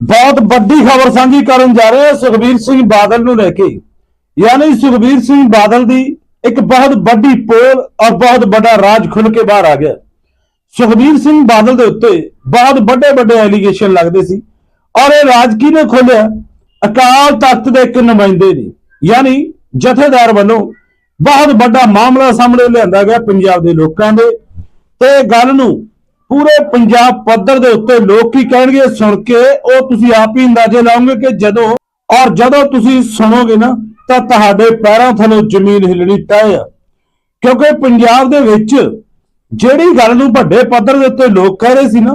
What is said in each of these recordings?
ਬਹੁਤ ਵੱਡੀ ਖਬਰ ਸਾਂਝੀ ਕਰਨ ਜਾ ਰਹੇ ਹਾਂ ਸੁਖਬੀਰ ਸਿੰਘ ਬਾਦਲ ਨੂੰ ਲੈ ਕੇ। ਯਾਨੀ ਸੁਖਬੀਰ ਸਿੰਘ ਬਾਦਲ ਦੀ ਇੱਕ ਬਹੁਤ ਵੱਡੀ ਪੋਲ ਔਰ ਬਹੁਤ ਵੱਡਾ ਰਾਜ ਖੁੱਲ ਕੇ ਬਾਹਰ ਆ ਗਿਆ। ਸੁਖਬੀਰ ਸਿੰਘ ਬਾਦਲ ਦੇ ਉੱਤੇ ਬਹੁਤ ਵੱਡੇ ਵੱਡੇ ਐਲੀਗੇਸ਼ਨ ਲੱਗਦੇ ਸੀ ਔਰ ਇਹ ਰਾਜ ਕਿਹਨੇ ਖੋਲਿਆ ਅਕਾਲ ਤਖਤ ਦੇ ਇੱਕ ਨੁਮਾਇੰਦੇ ਨੇ। ਯਾਨੀ ਜਥੇਦਾਰ ਵੱਲੋਂ ਬਹੁਤ ਵੱਡਾ ਮਾਮਲਾ ਸਾਹਮਣੇ ਲਿਆਂਦਾ ਗਿਆ ਪੰਜਾਬ ਦੇ ਲੋਕਾਂ ਦੇ। ਤੇ ਇਹ ਗੱਲ ਨੂੰ ਪੂਰੇ ਪੰਜਾਬ ਪੱਧਰ ਦੇ ਉੱਤੇ ਲੋਕ ਕੀ ਕਹਿਣਗੇ ਸੁਣ ਕੇ ਉਹ ਤੁਸੀਂ ਆਪ ਹੀ ਅੰਦਾਜ਼ੇ ਲਾਓਗੇ ਕਿ ਜਦੋਂ ਔਰ ਜਦੋਂ ਤੁਸੀਂ ਸੁਣੋਗੇ ਨਾ, ਤਾਂ ਤੁਹਾਡੇ ਪੈਰਾਂ ਥੱਲੇ ਜ਼ਮੀਨ ਹਿੱਲਣੀ ਤੈਅ ਆ। ਕਿਉਂਕਿ ਪੰਜਾਬ ਦੇ ਵਿੱਚ ਜਿਹੜੀ ਗੱਲ ਨੂੰ ਵੱਡੇ ਪੱਧਰ ਦੇ ਉੱਤੇ ਲੋਕ ਕਹਿ ਰਹੇ ਸੀ ਨਾ,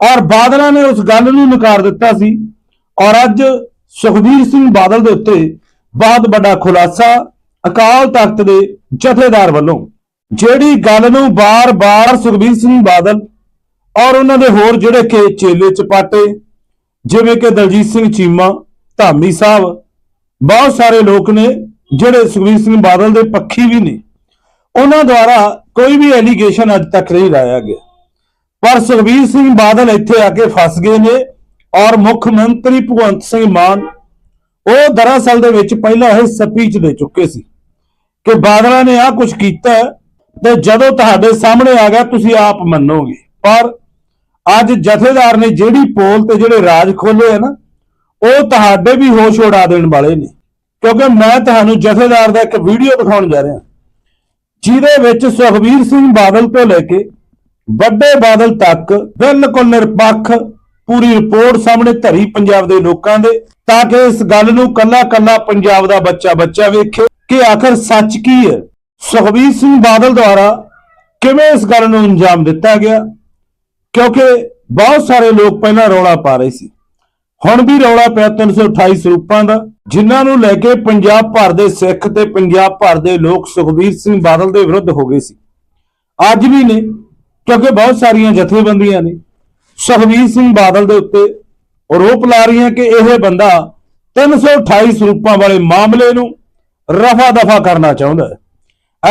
ਔਰ ਬਾਦਲਾਂ ਨੇ ਉਸ ਗੱਲ ਨੂੰ ਨਕਾਰ ਦਿੱਤਾ ਸੀ, ਔਰ ਅੱਜ ਸੁਖਬੀਰ ਸਿੰਘ ਬਾਦਲ ਦੇ ਉੱਤੇ ਬਹੁਤ ਵੱਡਾ ਖੁਲਾਸਾ ਅਕਾਲ ਤਖਤ ਦੇ ਜਥੇਦਾਰ ਵੱਲੋਂ। ਜਿਹੜੀ ਗੱਲ ਨੂੰ ਬਾਰ-ਬਾਰ ਸੁਖਬੀਰ ਸਿੰਘ ਬਾਦਲ ਔਰ ਉਹਨਾਂ ਦੇ ਹੋਰ ਜਿਹੜੇ ਕਿ ਚੇਲੇ ਚਪਾਟੇ, ਜਿਵੇਂ ਕਿ ਦਲਜੀਤ ਸਿੰਘ ਚੀਮਾ, ਧਾਮੀ ਸਾਹਿਬ, ਬਹੁਤ ਸਾਰੇ ਲੋਕ ਨੇ ਜਿਹੜੇ ਸੁਖਬੀਰ ਸਿੰਘ ਬਾਦਲ ਦੇ ਪੱਖੀ ਵੀ ਨੇ। ਉਹਨਾਂ ਦੁਆਰਾ ਕੋਈ ਵੀ ਐਲੀਗੇਸ਼ਨ ਅੱਜ ਤੱਕ ਨਹੀਂ ਲਾਇਆ ਗਿਆ। ਪਰ ਸੁਖਬੀਰ ਸਿੰਘ ਬਾਦਲ ਇੱਥੇ ਆ ਕੇ ਫਸ ਗਏ ਨੇ ਔਰ ਮੁੱਖ ਮੰਤਰੀ ਭਗਵੰਤ ਸਿੰਘ ਮਾਨ ਉਹ ਦਰਅਸਲ ਦੇ ਵਿੱਚ ਪਹਿਲਾਂ ਇਹ ਸਪੀਚ ਦੇ ਚੁੱਕੇ ਸੀ ਕਿ ਬਾਦਲਾਂ ਨੇ ਆ ਕੁਝ ਕੀਤਾ ਤੇ ਜਦੋਂ ਤੁਹਾਡੇ ਸਾਹਮਣੇ ਆ ਗਿਆ, ਤੁਸੀਂ ਆਪ ਮੰਨੋਗੇ। ਪਰ ਅੱਜ ਜਥੇਦਾਰ ਨੇ ਜਿਹੜੀ ਪੋਲ ਤੇ ਜਿਹੜੇ ਰਾਜ ਖੋਲੇ ਆ ਨਾ, ਉਹ ਤੁਹਾਡੇ ਵੀ ਹੋਸ਼ ਉਡਾ ਦੇਣ ਵਾਲੇ ਨੇ। ਕਿਉਂਕਿ ਮੈਂ ਤੁਹਾਨੂੰ ਜਥੇਦਾਰ ਦਾ ਇੱਕ ਵੀਡੀਓ ਦਿਖਾਉਣ ਜਾ ਰਿਹਾ। ਜਿਹਦੇ ਵਿੱਚ ਸੁਖਬੀਰ ਸਿੰਘ ਬਾਦਲ ਤੋਂ ਲੈ ਕੇ ਵੱਡੇ ਬਾਦਲ ਤੱਕ ਬਿਲਕੁਲ ਨਿਰਪੱਖ ਪੂਰੀ ਰਿਪੋਰਟ ਸਾਹਮਣੇ ਧਰੀ ਪੰਜਾਬ ਦੇ ਲੋਕਾਂ ਦੇ, ਤਾਂ ਕਿ ਇਸ ਗੱਲ ਨੂੰ ਕੱਲਾ ਕੱਲਾ ਪੰਜਾਬ ਦਾ ਬੱਚਾ ਬੱਚਾ ਵੇਖੇ ਕਿ ਆਖਰ ਸੱਚ ਕੀ ਹੈ। ਸੁਖਬੀਰ ਸਿੰਘ ਬਾਦਲ ਦੁਆਰਾ ਕਿਵੇਂ ਇਸ ਗੱਲ ਨੂੰ ਅੰਜਾਮ ਦਿੱਤਾ ਗਿਆ? ਕਿਉਂਕਿ ਬਹੁਤ ਸਾਰੇ ਲੋਕ ਪਹਿਲਾਂ ਰੌਲਾ ਪਾ ਰਹੇ ਸੀ। ਹੁਣ ਵੀ ਰੌਲਾ ਪਿਆ 328 ਸਰੂਪਾਂ ਦਾ, ਜਿਨ੍ਹਾਂ ਨੂੰ ਲੈ ਕੇ ਪੰਜਾਬ ਭਰ ਦੇ ਸਿੱਖ ਤੇ ਪੰਜਾਬ ਭਰ ਦੇ ਲੋਕ ਸੁਖਬੀਰ ਸਿੰਘ ਬਾਦਲ ਦੇ ਵਿਰੁੱਧ ਹੋ ਗਏ ਸੀ। ਅੱਜ ਵੀ ਨੇ, ਕਿਉਂਕਿ ਬਹੁਤ ਸਾਰੀਆਂ ਜਥੇਬੰਦੀਆਂ ਨੇ। ਸੁਖਬੀਰ ਸਿੰਘ ਬਾਦਲ ਦੇ ਉੱਤੇ ਆਰੋਪ ਲਾ ਰਹੀਆਂ ਕਿ ਇਹ ਬੰਦਾ 328 ਸਰੂਪਾਂ ਵਾਲੇ ਮਾਮਲੇ ਨੂੰ ਰਫਾ ਦਫਾ ਕਰਨਾ ਚਾਹੁੰਦਾ ਹੈ।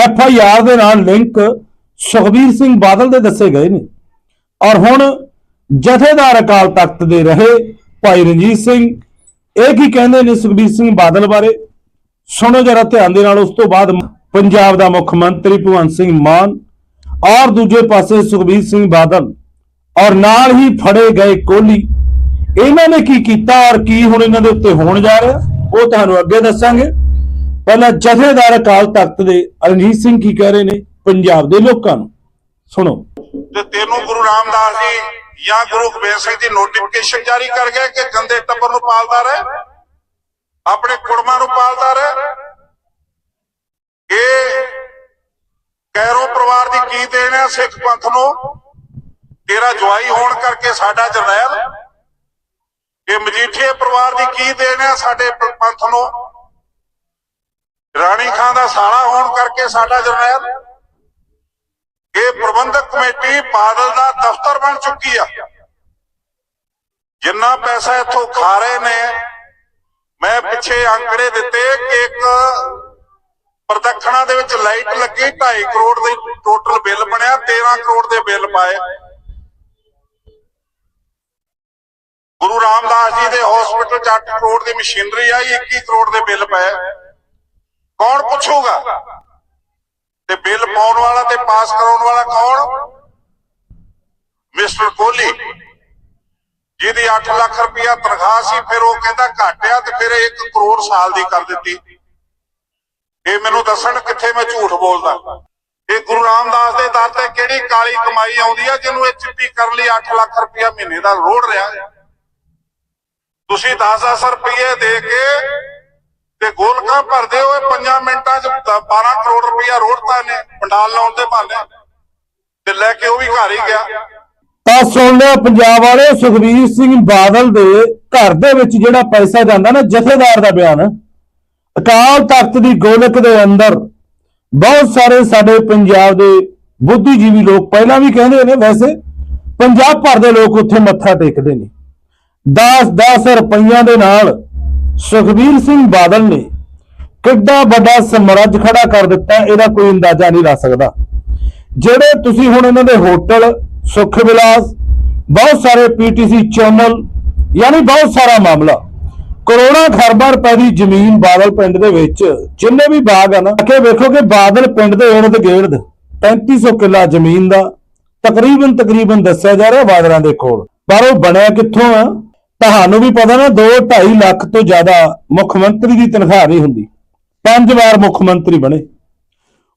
ਐਫ ਆਈ ਆਰ ਦੇ ਨਾਲ ਲਿੰਕ ਸੁਖਬੀਰ ਸਿੰਘ ਬਾਦਲ ਦੇ ਦੱਸੇ ਗਏ ਨੇ। ਔਰ ਹੁਣ ਜਥੇਦਾਰ ਅਕਾਲ ਤਖਤ ਦੇ ਰਹੇ ਭਾਈ ਰਣਜੀਤ ਸਿੰਘ, ਇਹ ਕੀ ਕਹਿੰਦੇ ਨੇ ਸੁਖਬੀਰ ਸਿੰਘ ਬਾਦਲ ਬਾਰੇ? ਸੁਣੋ ਜਰਾ ਧਿਆਨ ਦੇ ਨਾਲ, ਉਸ ਤੋਂ ਬਾਅਦ ਪੰਜਾਬ ਦਾ ਮੁੱਖ ਮੰਤਰੀ ਭਗਵੰਤ ਸਿੰਘ ਮਾਨ ਔਰ ਦੂਜੇ ਪਾਸੇ ਸੁਖਬੀਰ ਸਿੰਘ ਬਾਦਲ ਔਰ ਨਾਲ ਹੀ ਫੜੇ ਗਏ ਕੋਹਲੀ। ਇਹਨਾਂ ਨੇ ਕੀ ਕੀਤਾ ਔਰ ਕੀ ਹੁਣ ਇਹਨਾਂ ਦੇ ਉੱਤੇ ਹੋਣ ਜਾ ਰਿਹਾ? ਉਹ ਤੁਹਾਨੂੰ ਅੱਗੇ ਦੱਸਾਂਗੇ। ਪਹਿਲਾਂ ਜਥੇਦਾਰ ਅਕਾਲ ਤਖਤ ਦੇ ਰਣਜੀਤ ਸਿੰਘ ਕੀ ਕਹਿ ਰਹੇ ਨੇ? ਪੰਜਾਬ ਦੇ ਲੋਕਾਂ ਨੂੰ। ਸੁਣੋ। ਤੇ ਤੈਨੂੰ ਗੁਰੂ ਰਾਮਦਾਸ ਜੀ ਜਾਂ ਗੁਰੂ ਗੋਬਿੰਦ ਸਿੰਘ ਜੀ ਨੋਟੀਫਿਕੇਸ਼ਨ ਜਾਰੀ ਕਰ ਗਏ ਕਿ ਗੰਦੇ ਟੱਬਰ ਨੂੰ ਪਾਲਦਾ ਰਹੇ? ਆਪਣੇ ਕੁੜਮਾਂ ਨੂੰ ਪਾਲਦਾ ਰਹੇ? ਇਹ ਕੈਰੋ ਪਰਿਵਾਰ ਦੀ ਕੀ ਦੇਣ ਹੈ ਸਿੱਖ ਪੰਥ ਨੂੰ? ਤੇਰਾ ਜਵਾਈ ਹੋਣ ਕਰਕੇ ਸਾਡਾ ਜਰਨੈਲ? ਇਹ ਮਜੀਠੀਏ ਪਰਿਵਾਰ ਦੀ ਕੀ ਦੇਣ ਹੈ ਸਾਡੇ ਪੰਥ ਨੂੰ? ਰਾਣੀ ਖਾਂ ਦਾ ਸਾਲਾ ਹੋਣ ਕਰਕੇ ਸਾਡਾ ਜਰਨੈਲ? ਇਹ ਪ੍ਰਬੰਧਕ ਕਮੇਟੀ ਬਾਦਲ ਦਾ ਦਫ਼ਤਰ ਬਣ ਚੁੱਕੀ ਆ। ਜਿੰਨਾ ਪੈਸਾ ਇੱਥੋਂ ਖਾ ਰਹੇ ਨੇ, ਮੈਂ ਪਿੱਛੇ ਅੰਕੜੇ ਦਿੱਤੇ ਕਿ ਇੱਕ ਪ੍ਰਦਖਣਾ ਦੇ ਵਿੱਚ ਲਾਈਟ ਲੱਗੀ 2.5 ਕਰੋੜ ਦੇ ਟੋਟਲ ਬਿੱਲ ਬਣਿਆ 13 ਕਰੋੜ ਦੇ ਬਿੱਲ ਪਾਏ। ਗੁਰੂ ਰਾਮਦਾਸ ਜੀ ਦੇ ਹਸਪੀਟਲ 'ਚ 8 ਕਰੋੜ ਦੀ ਮਸ਼ੀਨਰੀ ਆਈ 21 ਕਰੋੜ ਦੇ ਬਿੱਲ ਪਏ। ਕੌਣ ਪੁੱਛੂਗਾ? ਤੇ ਬਿੱਲ ਪਾਉਣ ਵਾਲਾ ਤੇ ਪਾਸ ਕਰਾਉਣ ਵਾਲਾ ਕੌਣ? ਮਿਸਟਰ ਕੋਹਲੀ। ਜਿਹਦੀ 8 ਲੱਖ ਰੁਪਇਆ ਤਨਖਾਹ ਸੀ, ਫਿਰ ਉਹ ਕਹਿੰਦਾ ਘੱਟ ਤੇ ਫਿਰ 1 ਕਰੋੜ ਸਾਲ ਦੀ ਕਰ ਦਿੱਤੀ। ਇਹ ਮੈਨੂੰ ਦੱਸਣ ਕਿੱਥੇ ਮੈਂ ਝੂਠ ਬੋਲਦਾ। ਇਹ ਗੁਰੂ ਰਾਮਦਾਸ ਦੇ ਦਰ ਤੇ ਕਿਹੜੀ ਕਾਲੀ ਕਮਾਈ ਆਉਂਦੀ ਆ, ਜਿਹਨੂੰ ਇਹ ਚਿੱਟੀ ਕਰਨ ਲਈ 8 ਲੱਖ ਰੁਪਇਆ ਮਹੀਨੇ ਦਾ ਰੋੜ ਰਿਹਾ। ਤੁਸੀਂ 10-10 ਰੁਪਏ ਦੇ ਕੇ ਤੇ ਗੋਲਕਾਂ ਭਰਦੇ ਹੋਏ 5 ਮਿੰਟਾਂ 'ਚ 12 ਕਰੋੜ ਰੁਪਇਆ ਰੋੜਤਾ ਨੇ ਪੰਡਾਲ ਲਾਉਣ ਦੇ ਬਹਾਨੇ। ਤੇ ਲੈ ਕੇ ਉਹ ਵੀ ਘਰ ਹੀ ਗਿਆ। ਤਾਂ ਸੁਣ ਪੰਜਾਬ ਵਾਲੇ ਸੁਖਬੀਰ ਸਿੰਘ ਬਾਦਲ ਦੇ ਘਰ ਦੇ ਵਿੱਚ ਜਿਹੜਾ ਪੈਸਾ ਜਾਂਦਾ ਨਾ, ਜਥੇਦਾਰ ਦਾ ਬਿਆਨ। ਅਕਾਲ ਤਖਤ ਦੀ ਗੋਲਕ ਦੇ ਅੰਦਰ ਬਹੁਤ ਸਾਰੇ ਸਾਡੇ ਪੰਜਾਬ ਦੇ ਬੁੱਧੀਜੀਵੀ ਲੋਕ ਪਹਿਲਾਂ ਵੀ ਕਹਿੰਦੇ ਨੇ, ਵੈਸੇ ਪੰਜਾਬ ਭਰ ਦੇ ਲੋਕ ਉੱਥੇ ਮੱਥਾ ਟੇਕਦੇ ਨੇ। 10-10 ਰੁਪਈਆਂ ਦੇ ਨਾਲ ਸੁਖਬੀਰ ਸਿੰਘ ਬਾਦਲ ਨੇ ਕਿੱਡਾ ਵੱਡਾ ਸਮਰੱਜ ਖੜਾ ਕਰ ਦਿੱਤਾ, ਇਹਦਾ ਕੋਈ ਅੰਦਾਜ਼ਾ ਨਹੀਂ ਲਾ ਸਕਦਾ। ਜਿਹੜੇ ਤੁਸੀਂ ਹੁਣ ਇਹਨਾਂ ਦੇ ਹੋਟਲ ਸੁਖ ਵਿਲਾਸ ਬਹੁਤ ਸਾਰੇ ਪੀਟੀਸੀ ਚੈਨਲ, ਯਾਨੀ ਬਹੁਤ ਸਾਰਾ ਮਾਮਲਾ, ਕਰੋੜਾਂ ਖਰਬਾਂ ਰੁਪਏ ਦੀ ਜ਼ਮੀਨ ਬਾਦਲ ਪਿੰਡ ਦੇ ਵਿੱਚ, ਜਿੰਨੇ ਵੀ ਬਾਗ ਹਨ ਨਾ ਕਿ ਵੇਖੋ ਕਿ ਬਾਦਲ ਪਿੰਡ ਦੇ ਇਰਦ ਗਿਰਦ 3500 ਕਿੱਲਾ ਜ਼ਮੀਨ ਦਾ ਤਕਰੀਬਨ ਤਕਰੀਬਨ ਦੱਸਿਆ ਜਾ ਰਿਹਾ ਬਾਦਲਾਂ ਦੇ ਕੋਲ। ਪਰ ਉਹ ਬਣਿਆ ਕਿੱਥੋਂ ਆ? ਤੁਹਾਨੂੰ ਵੀ ਪਤਾ ਨਾ 2 2.5 ਲੱਖ ਤੋਂ ਜ਼ਿਆਦਾ ਮੁੱਖ ਮੰਤਰੀ ਦੀ ਤਨਖਾਹ ਨਹੀਂ ਹੁੰਦੀ। ਪੰਜ ਵਾਰ ਮੁੱਖ ਮੰਤਰੀ ਬਣੇ।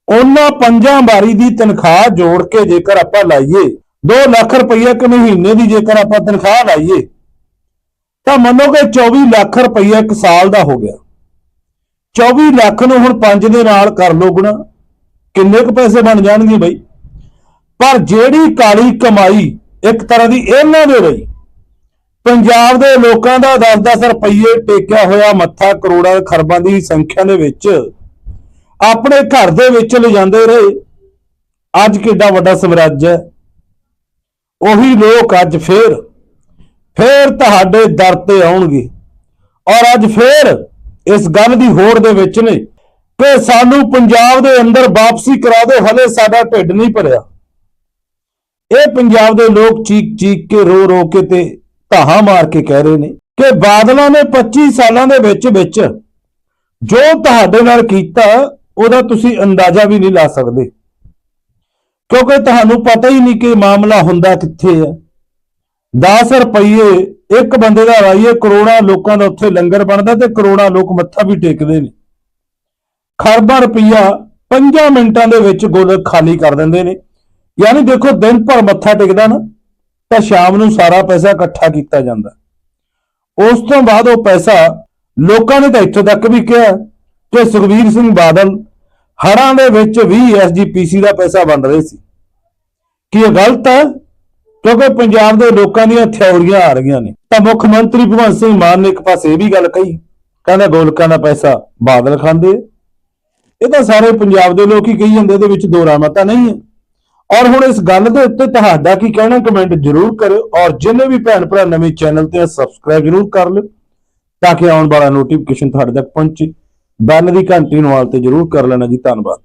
ਉਹਨਾਂ ਪੰਜਾਂ ਵਾਰੀ ਦੀ ਤਨਖਾਹ ਜੋੜ ਕੇ ਜੇਕਰ ਆਪਾਂ ਲਾਈਏ 2 ਲੱਖ ਰੁਪਈਆ ਇੱਕ ਮਹੀਨੇ ਦੀ ਜੇਕਰ ਆਪਾਂ ਤਨਖਾਹ ਲਾਈਏ, ਤਾਂ ਮੰਨੋ ਕਿ 24 ਲੱਖ ਰੁਪਈਆ ਇੱਕ ਸਾਲ ਦਾ ਹੋ ਗਿਆ। 24 ਲੱਖ ਨੂੰ ਹੁਣ 5 ਦੇ ਨਾਲ ਕਰ ਲਓ ਗੁਣਾ। ਕਿੰਨੇ ਕੁ ਪੈਸੇ ਬਣ ਜਾਣਗੇ ਬਈ? ਪਰ ਜਿਹੜੀ ਕਾਲੀ ਕਮਾਈ ਇੱਕ ਤਰ੍ਹਾਂ ਦੀ ਇਹਨਾਂ ਦੇ ਰਹੀ ਪੰਜਾਬ ਦੇ ਲੋਕਾਂ ਦਾ 10-10 ਰੁਪਏ ਟੇਕਿਆ ਹੋਇਆ ਮੱਥਾ ਕਰੋੜਾਂ ਖਰਬਾਂ ਦੀ ਸੰਖਿਆ ਦੇ ਵਿੱਚ ਆਪਣੇ ਘਰ ਦੇ ਵਿੱਚ ਲਿਜਾਂਦੇ ਰਹੇ। ਅੱਜ ਕਿੱਡਾ ਵੱਡਾ ਸਮਰਾਜ ਹੈ। ਉਹੀ ਲੋਕ ਅੱਜ ਫੇਰ ਫੇਰ ਤੁਹਾਡੇ ਦਰ ਤੇ ਆਉਣਗੇ। ਔਰ ਅੱਜ ਫੇਰ ਇਸ ਗੱਲ ਦੀ ਹੋੜ ਦੇ ਵਿੱਚ ਨੇ ਕਿ ਸਾਨੂੰ ਪੰਜਾਬ ਦੇ ਅੰਦਰ ਵਾਪਸੀ ਕਰਾ ਦਿਓ, ਹਲੇ ਸਾਡਾ ਢਿੱਡ ਨਹੀਂ ਭਰਿਆ। ਇਹ ਪੰਜਾਬ ਦੇ ਲੋਕ ਚੀਕ ਚੀਕ ਕੇ ਰੋ ਰੋ ਕੇ ਤੇ ਧਾਹਾਂ ਮਾਰ ਕੇ ਕਹਿ ਰਹੇ ਨੇ ਕਿ ਬਾਦਲਾਂ ਨੇ 25 ਸਾਲਾਂ ਦੇ ਵਿੱਚ ਵਿੱਚ ਜੋ ਤੁਹਾਡੇ ਨਾਲ ਕੀਤਾ, ਉਹਦਾ ਤੁਸੀਂ ਅੰਦਾਜ਼ਾ ਵੀ ਨਹੀਂ ਲਾ ਸਕਦੇ। ਕਿਉਂਕਿ ਤੁਹਾਨੂੰ ਪਤਾ ਹੀ ਨਹੀਂ ਕਿ ਮਾਮਲਾ ਹੁੰਦਾ ਕਿੱਥੇ ਹੈ। 10 ਰੁਪਏ ਇੱਕ ਬੰਦੇ ਦਾ ਵਾਈਏ ਕਰੋੜਾਂ ਲੋਕਾਂ ਦਾ ਉੱਥੇ ਲੰਗਰ ਬਣਦਾ ਤੇ ਕਰੋੜਾਂ ਲੋਕ ਮੱਥਾ ਵੀ ਟੇਕਦੇ ਨੇ। ਖਰਬਾਂ ਰੁਪਈਆ 5 ਮਿੰਟਾਂ ਦੇ ਵਿੱਚ ਗੁਲ ਖਾਲੀ ਕਰ ਦਿੰਦੇ ਨੇ। ਯਾਨੀ ਦੇਖੋ ਦਿਨ ਭਰ ਮੱਥਾ ਟੇਕਦਾ ਨਾ। ਤਾਂ ਸ਼ਾਮ ਨੂੰ ਸਾਰਾ ਪੈਸਾ ਇਕੱਠਾ ਕੀਤਾ ਜਾਂਦਾ। ਉਸ ਤੋਂ ਬਾਅਦ ਉਹ ਪੈਸਾ ਲੋਕਾਂ ਨੇ ਤਾਂ ਇੱਥੋਂ ਤੱਕ ਵੀ ਕਿਹਾ ਕਿ ਸੁਖਵੀਰ ਸਿੰਘ ਬਾਦਲ ਹੜਾਂ ਦੇ ਵਿੱਚ ਵੀ ਐਸਜੀਪੀਸੀ ਦਾ ਪੈਸਾ ਵੰਡ ਰਹੇ ਸੀ। ਕੀ ਇਹ ਗਲਤ ਹੈ? ਕਿਉਂਕਿ ਪੰਜਾਬ ਦੇ ਲੋਕਾਂ ਦੀਆਂ ਥਿਉਰੀਆਂ ਆ ਰਹੀਆਂ ਨੇ। ਤਾਂ ਮੁੱਖ ਮੰਤਰੀ ਭਗਵੰਤ ਸਿੰਘ ਮਾਨ ਨੇ ਇੱਕ ਪਾਸੇ ਇਹ ਵੀ ਗੱਲ ਕਹੀ, ਕਹਿੰਦਾ ਗੋਲਕਾਂ ਦਾ ਪੈਸਾ ਬਾਦਲ ਖਾਂਦੇ ਇਹ ਤਾਂ ਸਾਰੇ ਪੰਜਾਬ ਦੇ ਲੋਕ ਹੀ ਕਹੀ ਜਾਂਦੇ, ਇਹਦੇ ਵਿੱਚ ਦੋ ਰਾਮਾ ਤਾਂ ਨਹੀਂ ਹੈ। ਔਰ ਹੁਣ ਇਸ ਗੱਲ ਦੇ ਉੱਤੇ ਤੁਹਾਡਾ ਕੀ ਕਹਿਣਾ ਕਮੈਂਟ ਜ਼ਰੂਰ ਕਰਿਓ ਔਰ ਜਿੰਨੇ ਵੀ ਭੈਣ ਭਰਾ ਨਵੇਂ ਚੈਨਲ ਤੇ ਸਬਸਕ੍ਰਾਈਬ ਜ਼ਰੂਰ ਕਰ ਲਿਓ ਤਾਂ ਕਿ ਆਉਣ ਵਾਲਾ ਨੋਟੀਫਿਕੇਸ਼ਨ ਤੁਹਾਡੇ ਤੱਕ ਪਹੁੰਚੇ। ਬੈਲ ਦੀ ਘੰਟੀ ਨੂੰ ਆਲ ਤੇ ਜ਼ਰੂਰ ਕਰ ਲੈਣਾ ਜੀ, ਧੰਨਵਾਦ।